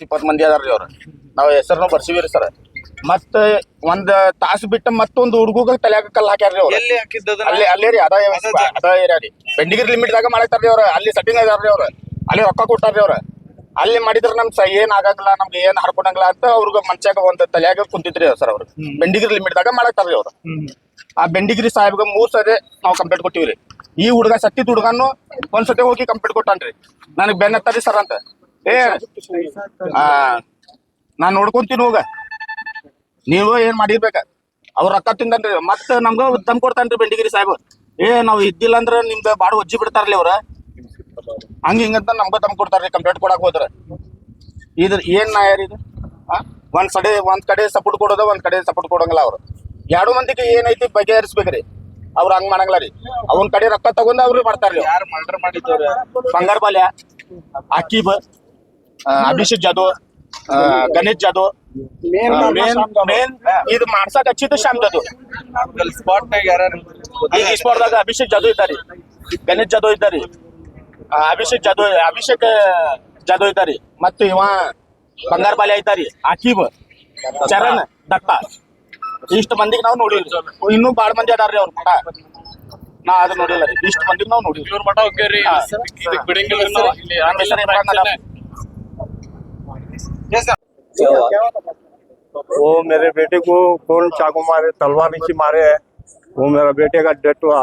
ಇಪ್ಪತ್ತು ಮಂದಿ ಅದಾರ್ರಿ ಅವ್ರು. ನಾವು ಹೆಸರನ್ನ ಬರ್ಸಿವಿ ರೀ ಸರ್. ಮತ್ತ ಒಂದ್ ತಾಸು ಬಿಟ್ಟು ಮತ್ತೊಂದು ಹುಡುಗ ತಲೆಯಾಗ ಕಲ್ಲು ಹಾಕ್ಯಾರ್ರಿ ಅವ್ರು. ಎಲ್ಲಿ ಹಾಕಿದ್ದದನ್ನ? ಅಲ್ಲಿ ಅಲ್ಲೇ ರೀ ಅದ ಅದ ಏರಿಯಾ ರೀ. ಬೆಂಡಿಗಿರಿ ಲಿಮಿಟ್ ದಾಗ ಮಾಡತ್ತಾರ್ರಿ ಅವ್ರ. ಅಲ್ಲಿ ಸೆಟ್ಟಿಂಗ್ ರೀ ಅವ್ರ. ಅಲ್ಲಿ ರೊಕ್ಕ ಕೊಟ್ಟಾರ್ರಿ ಅವ್ರ. ಅಲ್ಲಿ ಮಾಡಿದ್ರ ನಮ್ ಸ ಏನ್ ಆಗಂಗಿಲ್ಲ ನಮ್ಗೆ ಏನ್ ಹರ್ಕೊಡಂಗಿಲ್ಲ ಅಂತ ಅವ್ರಿಗೆ ಮನ್ಸಾಗ ಒಂದ್ ತಲೆಯಾಗ ಕುಂತಿದ್ರಿ ಸರ್ ಅವ್ರ. ಬೆಂಡಿಗಿರಿ ಲಿಮಿಟ್ ದಾಗ ಮಾಡತ್ತಾರ್ರಿ ಅವ್ರ. ಆ ಬೆಂಡಿಗಿರಿ ಸಾಹೇಬ್ಗ ಮೂರ್ ಸರಿ ನಾವು ಕಂಪ್ಲೇಂಟ್ ಕೊಟ್ಟಿವ್ರಿ. ಈ ಹುಡುಗ ಸತ್ತಿದ್ ಹುಡುಗನು ಒಂದ್ ಸತಿ ಹೋಗಿ ಕಂಪ್ಲೇಂಟ್ ಕೊಟ್ಟಾನ್ರಿ. ನನಗ್ ಬೆನ್ನತ್ತಾರಿ ಸರ್ ಅಂತ. ಏ ಆ ನಾನ್ ನೋಡ್ಕೊಂತೀನಿ ಹೋಗ. ನೀವು ಏನ್ ಮಾಡಿರ್ಬೇಕ? ಅವ್ರ ರೊಕ್ಕ ತಿಂದನ್ರಿ ಮತ್ತ ನಮ್ಗ ತಂದ್ ಕೊಡ್ತಾನ್ರಿ ಬೆಂಡಿಗಿರಿ ಸಾಹೇಬ್. ಏ ನಾವ್ ಇದ್ದಿಲ್ಲ ಅಂದ್ರ ನಿಮ್ದ ಬಾಡ ಒಜ್ಜಿ ಬಿಡ್ತಾರ್ಲಿ ಅವ್ರ. ಹಂಗ ಹಿಂಗಂತ ನಮ್ಗ ತಂದ್ ಕೊಡ್ತಾರ್ರಿ ಕಂಪ್ಲೇಂಟ್ ಕೊಡಕ್ ಹೋದ್ರ. ಇದ್ರ ಏನ್ ನಾ ಆ? ಒಂದ್ ಸಡೆ ಒಂದ್ ಕಡೆ ಸಪೋರ್ಟ್ ಕೊಡೋದ ಒಂದ್ ಕಡೆ ಸಪೋರ್ಟ್ ಕೊಡಂಗಿಲ್ಲ ಅವ್ರು. ಎರಡು ಮಂದಿಗೆ ಏನೈತಿ ಬಗೆಹರಿಸ್ಬೇಕ್ರಿ. ಅವ್ರ ಹಂಗ್ ಮಾಡಂಗಿಲ್ಲ ರೀ. ಅವನ್ ಕಡೆ ರೊಕ್ಕ ತಗೊಂಡ್ ಅವ್ರು ಮಾಡ್ತಾರ್ರಿ ಯಾರು ಮರ್ಡರ್ ಬಂಗಾರ ಬಾಲ್ಯ ಅಕ್ಕಿ ಆ, ಅಭಿಷೇಕ್ ಜಾಧವ್ ಗಣೇಶ್ ಜಾಧವ್ ಮೇನ್ ಮೇನ್ ಇದು ಮಾಡ್ಸಕ್ ಹಚ್ಚಿದ್ದು ಜಾಧವ್ ಅಲ್ಲಿ ಸ್ಪಾಟ್ ಈ ಸ್ಪೋರ್ಟ್ದಾಗ ಅಭಿಷೇಕ್ ಜಾಧವ್ ಇದ್ದಾರೆ. ಗಣೇಶ್ ಜಾಧವ್ ಇದ್ದಾರೆ. ಅಭಿಷೇಕ್ ಜಾಧವ್ ಅಭಿಷೇಕ್ ಜಾಧವ್ ಇದ್ದಾರೆ. ಮತ್ತು ಇವ ಬಂಗಾರ ಐತಾರಿ ಅಕೀಬ್ ಚರಣ್ ದತ್ತ. ಇಷ್ಟು ಮಂದಿಗೆ ನಾವು ನೋಡಿಲ್ಲ ಇನ್ನೂ ಬಾಳ ಮಂದಿ ಅದಾರ್ರಿ ಅವ್ರ ಕೂಡ. ನಾ ಅದು ನೋಡಿಲ್ಲ ರೀ. ಇಷ್ಟು ಮಂದಿಗೆ ನಾವು ನೋಡಿಲ್ಲ ಇವ್ರ ಮಠ ಹೋಗ್ಯಾರಿ ಬಿಡಂಗಿಲ್ಲ वो मेरे बेटे को कौन चाकू मारे तलवार से मारे है। वो मेरा बेटे का डेथ हुआ।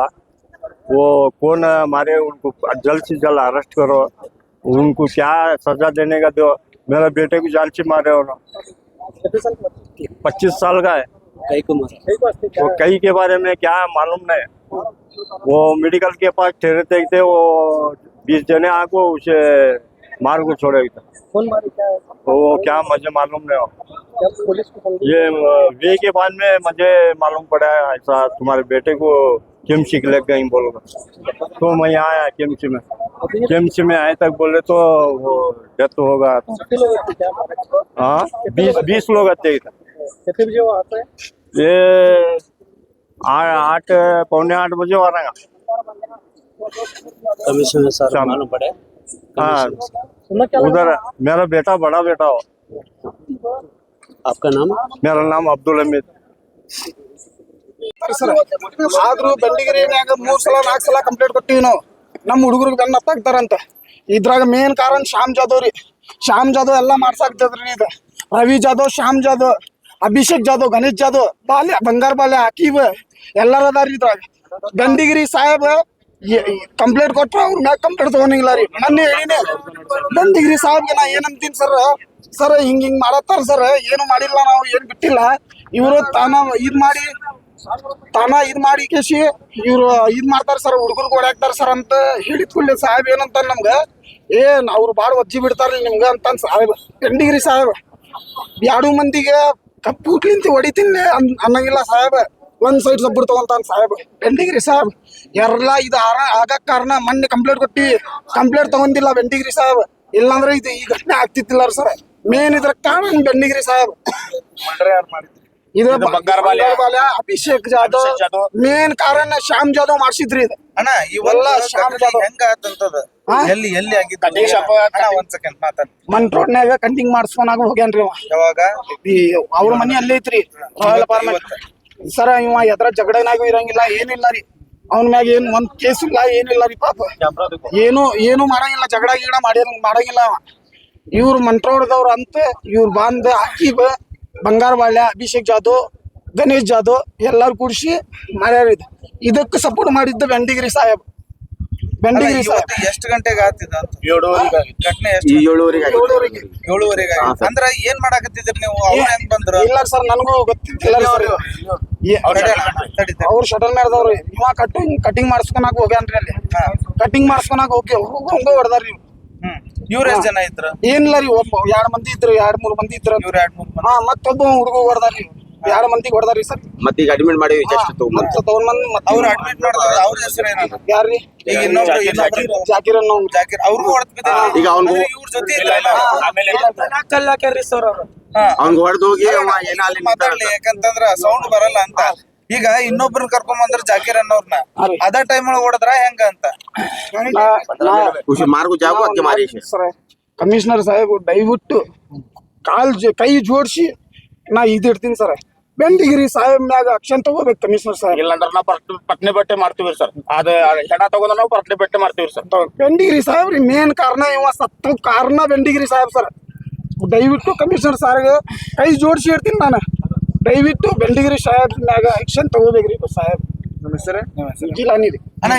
वो कौन मारे उनको जल्द से जल्द अरेस्ट करो। उनको क्या सजा देने का दो? मेरा बेटे को जान से मारे हो पच्चीस साल का है। कई वो कई के बारे में क्या मालूम नहीं। वो मेडिकल के पास ठहरे थे थे वो बीस जने आको उसे मार को छोड़े थे कौन मारे क्या? है? तो वो क्या मुझे मालूम नहीं हो। पुलिस को ये वे के बाद में मुझे मालूम पड़ा है ऐसा तुम्हारे बेटे को केमसी लग गई बोलकर तो मैं यहाँ आया केमसी में। केमसी में आए तक बोले तो वो डेथ होगा। थे? हाँ? बीस बीस लोग आते इधर। कितने बजे वो आता है? ये आठ पौने आठ बजे आ रहा कमीशन सर मालूम पड़े हाँ। उधर मेरा बेटा बड़ा बेटा हो आपका नाम मेरा नाम अब्दुल हमीद ಆದ್ರೂ ಬೆಂಡಿಗಿರಿನ್ಯಾಗ ಮೂರ್ ಸಲ ನಾಲ್ಕು ಸಲ ಕಂಪ್ಲೇಂಟ್ ಕೊಟ್ಟಿವಿ ನಾವು ನಮ್ಮ ಹುಡುಗರಿಗೆ ಬೆನ್ನ ಹತ್ತಾಕ್ತಾರಂತ ಇದ್ರಾಗ ಮೇನ್ ಕಾರಣ ಶ್ಯಾಮ್ ಜಾಧವ್ ರೀ ಶ್ಯಾಮ್ ಜಾಧವ್ ಎಲ್ಲ ಮಾಡ್ಸಾಕ್ತದ್ರಿ ಇದು ರವಿ ಜಾಧವ್ ಶ್ಯಾಮ್ ಜಾಧವ್ ಅಭಿಷೇಕ್ ಜಾಧವ್ ಗಣೇಶ್ ಜಾಧವ್ ಬಾಲ್ಯ ಬಂಗಾರ ಬಾಲ್ಯ ಹಾಕಿವ ಎಲ್ಲಾರ ಅದಾರ ಇದ್ರಾಗ ಬೆಂಡಿಗಿರಿ ಸಾಹೇಬ ಕಂಪ್ಲೇಂಟ್ ಕೊಟ್ರ ಅವ್ರ ಮ್ಯಾಗ ಕಂಪ್ಲೇಂಟ್ ತಗೊಂಡಿಲ್ಲ ರೀ. ಮೊನ್ನೆ ಹೇಳಿನಿ ಬೆಂಡಿಗಿರಿ ಸಾಹೇಬ್ಗೆ ನಾ ಏನಂತೀನಿ ಸರ್ ಸರ್ ಹಿಂಗ್ ಹಿಂಗ್ ಮಾಡತ್ತಾರ ಸರ್ ಏನು ಮಾಡಿಲ್ಲ ನಾವು, ಏನು ಬಿಟ್ಟಿಲ್ಲ? ಇವರು ತಾನ ಇದ್ ಮಾಡಿ, ತಾನ ಇದ್ ಮಾಡಿ ಕೇಶಿ, ಇವ್ರು ಇದ್ ಮಾಡ್ತಾರ ಸರ್ ಹುಡುಗರು ಓಡಾಕ್ತಾರ ಸರ್ ಅಂತ ಹೇಳಿದ ಕೂಡಲೇ ಸಾಹೇಬ್ ಏನಂತ ನಮ್ಗ? ಏ, ಅವ್ರು ಬಾಳ ಒಜ್ಜಿ ಬಿಡ್ತಾರ್ರಿ ನಿಮ್ಗ ಅಂತ ಸಾಹೇಬ್. ಡಿಗ್ರಿ ಸಾಹೇಬ್? ಎರಡು ಮಂದಿಗೆ ಕಪ್ಪು ಕ್ಲಿಂತಿ ಹೊಡಿತೀನಿ ಅನ್, ಅನ್ನಂಗಿಲ್ಲ ಸಾಹೇಬ್. ಒಂದ್ ಸೈಡ್ ಸಬ್ಬುಡ್ ತಗೊಂತಾನ ಸಾಹೇಬ್. ಬೆಂಡಿಗಿರಿ ಸಾಹೇಬ್. ಎಲ್ಲ ಇದು ಆರ ಆಗಕ್ ಕಾರಣ ಮೊನ್ನೆ ಕಂಪ್ಲೇಂಟ್ ಕೊಟ್ಟಿ. ಕಂಪ್ಲೇಂಟ್ ತಗೊಂಡಿಲ್ಲ ಬೆಂಡಿಗ್ರಿ ಸಾಹೇಬ್. ಇಲ್ಲಾಂದ್ರೆ ಇದು ಈ ಘಟನೆ ಆಗ್ತಿತ್ತಿಲ್ಲ ಸರ್. ಮೇನ್ ಇದ್ರ ಕಾರಣ ಬೆಂಡಿಗ್ರಿ ಸಾಹೇಬ್. ಮರ್ಡರ್ ಯಾರು ಮಾಡಿದ್ರು? ಇದು ಬಂಗಾರ ಬಾಲ್ಯ. ಅಭಿಷೇಕ್ ಜಾಧವ್. ಜಾಧವ್. ಮೇನ್ ಕಾರಣ ಶ್ಯಾಮ್ ಜಾಧವ್ ಮಾಡ್ಸಿದ್ರಿ ಇದು. ಅಣ್ಣ ಇವೆಲ್ಲ ಎಲ್ಲ ಶ್ಯಾಮ್ ಜಾಧವ್. ಹೆಂಗ ಆತಂತದ? ಎಲ್ಲಿ ಎಲ್ಲಿ ಆಗಿದ್ದು ಒಂದ್ ಸೆಕೆಂಡ್ ಮಾತಾಡ್. ಮನ್ ರೋಡ್ನ್ಯಾಗ ಕಂಟಿಂಗ್ ಮಾಡಿಸ್ಕೊನಾಗ ಹೋಗ್ಯಾನ್ರಿ ಯಾವಾಗ? ಅವ್ರ ಮನೆ ಅಲ್ಲೇ ಐತ್ರಿ. ರಾಯಲ್ ಅಪಾರ್ಟ್ಮೆಂಟ್ ಸರ, ಇವ ಎದ್ರ ಜಗಡನಾಗೂ ಇರಂಗಿಲ್ಲ, ಏನಿಲ್ಲ ರೀ. ಅವನ ಮ್ಯಾಗ ಏನ್, ಒಂದ್ ಕೇಸ್ ಇಲ್ಲ, ಏನಿಲ್ಲ ರೀ ಪಾಪ. ಏನು ಏನು ಮಾಡಂಗಿಲ್ಲ ಜಗಡ ಗಿಡ ಮಾಡಿ ಮಾಡಂಗಿಲ್ಲ ಇವ್ರು ಮಂಟ್ರೋಡ್ದವ್ರು ಅಂತ, ಇವ್ರು ಬಂದ ಹಾಕಿ ಬಂಗಾರ ಬಾಳ್ಯ, ಅಭಿಷೇಕ್ ಜಾಧವ್, ಗಣೇಶ್ ಜಾಧವ್ ಎಲ್ಲಾರು ಕೂಡಿಸಿ ಮಾಡ್ಯಾರ ಇದು. ಇದಕ್ಕೆ ಸಪೋರ್ಟ್ ಮಾಡಿದ್ದ ಬೆಂಡಿಗಿರಿ ಸಾಹೇಬ್. ಇವತ್ತು ಎಷ್ಟು ಗಂಟೆಗೆ ಆಗ್ತಿದ್ದ ಅಂತ? ಏಳುವರೆಗೆ ಆಗಿತ್ತು. ಘಟನೆ ಎಷ್ಟು ಏಳುವರೆಗೆ ಆಗಿತ್ತು. ಏಳುವರೆಗೆ. ಏಳುವರೆಗೆ ಆಗಿತ್ತು. ಅಂದ್ರ ಏನ್ ಮಾಡಾಕತ್ತಿದ್ರಿ ನೀವು? ಅವ್ರ ಹೆಂಗ್ ಬಂದ್ರು? ಇಲ್ಲ ಸರ್ ನನಗೂ ಗೊತ್ತಿಲ್ಲ. ಸರ್ ಅವ್ರು ಶಟಲ್ ಮೇರ್ದವ್ರು ಇವ ಕಟಿಂಗ್ ಕಟಿಂಗ್ ಮಾಡಿಸ್ಕೊನಾಕ ಹೋಗ್ಯಾನ್ರಿ ಅಲ್ಲಿ. ಕಟಿಂಗ್ ಮಾಡಿಸ್ಕೊನಾಕ ಹೋಗಿ ಹಂಗ ಹೊಡೆದಾರ್ರಿ ಇವ್ರು. ಹ್ಮ್. ಇವ್ರ ಎಷ್ಟ್ ಜನ ಇದ್ರ? ಏನಿಲ್ಲ ರೀ ಒಬ್ಬ ಎರಡ್ ಮಂದಿ ಇದ್ರು ಎರಡ್ ಮೂರ್ ಮಂದಿ ಇದ್ರ. ಇವ್ರ ಎರಡ್ ಮೂರ್ ಮಂದಿ. ಹಾ ಮತ್ತೊಬ್ಬ ಹುಡುಗ ಹೊಡೆದಾರ್ರಿ ಎರಡ್ ಮಂದಿಗೆ ಹೊಡೆದಾರಿ ಸರ್? ಮತ್ತೆ ಈಗ ಅಡ್ಮಿಟ್ ಮಾಡಿ ಜಸ್ಟ್ ಮತ್ತ ತಗೊಂಡ್ ಬಂದ್ ಮತ್ತೆ ಅವ್ರು ಅಡ್ಮಿಟ್ ಮಾಡಿದವ್ರ ಅವ್ರ ಹೆಸರು ಏನದು ಯಾರ್ರಿ? ಈಗ ಇನ್ನೊಬ್ರು ಇನ್ನೊಬ್ರು ಜಾಕಿರ್ ಅನ್ನೋ ಜಾಕಿರ್. ಅವ್ರಿಗೂ ಹೊಡೆದ್ ಈಗ ಅವ್ನು ಇವ್ರ ಜೊತೆ ಇಲ್ಲ ಇಲ್ಲ ಆಮೇಲೆ ಕಲ್ಲು ಹಾಕ್ಯಾರ್ರಿ ಸರ್ ಅವ್ರು. ಹಾ. ಅವ್ನ್ಗೆ ಹೊಡೆದು ಹೋಗಿ ಅವ ಏನ ಅಲ್ಲಿ ಮಾತಾಡ್ಲಿ ಯಾಕಂತಂದ್ರ ಸೌಂಡ್ ಬರಲ್ಲ ಅಂತ. ಈಗ ಇನ್ನೊಬ್ರನ್ನ ಕರ್ಕೊಂಡ್ ಬಂದ್ರ ಜಾಕಿರ್ ಅನ್ನೋರ್ನ. ಅದ ಟೈಮ್ ಒಳಗ ಹೊಡೆದ್ರ ಹೆಂಗ ಅಂತ. ಖುಷಿ ಮಾರ್ಗು ಜಾಗು ಅದಕ್ಕೆ ಮಾರಿ. ಸರ್ ಕಮಿಷನರ್ ಸಾಹೇಬ್ ದಯವಿಟ್ಟು ಕಾಲ್ ಜ- ಕೈ ಜೋಡಿಸಿ ನಾ ಇದಿಡ್ತೀನಿ ಸರ್. ಬೆಂಡಿಗಿರಿ ಸಾಹೇಬ್ ಮ್ಯಾಗ ಅಕ್ಷನ್ ತಗೋಬೇಕು ಕಮಿಷನರ್ ಸಾಹೇಬ್. ಇಲ್ಲಾಂದ್ರೆ ನಾವು ಪಟ್ ಪಟ್ನೆ ಬಟ್ಟೆ ಮಾಡ್ತೀವಿ ಸರ್. ಅದ ಹೆಣ ತಗೊಂಡ್ರೆ ನಾವು ಪಟ್ನೆ ಬಟ್ಟೆ ಮಾಡ್ತೀವಿ ಸರ್. ಬೆಂಡಿಗಿರಿ ಸಾಹೇಬ್ ರೀ ಮೇನ್ ಕಾರಣ ಇವ ಸತ್ತ ಕಾರಣ ಬೆಂಡಿಗಿರಿ ಸಾಹೇಬ್ ಸರ್. ದಯವಿಟ್ಟು ಕಮಿಷನರ್ ಸಾರ್ಗೆ ಕೈ ಜೋಡಿಸಿ ಹೇಳ್ತೀನಿ ನಾನು. ದಯವಿಟ್ಟು ಬೆಂಡಿಗಿರಿ ಸಾಹೇಬ್ ಮ್ಯಾಗ ಆಕ್ಷನ್ ತಗೋಬೇಕ್ರಿ ಸಾಹೇಬ್. ನಮ್ಮ ಹೆಸರು ಜಿಲ್ಲಾನಿ ರೀ ಅಣ್ಣ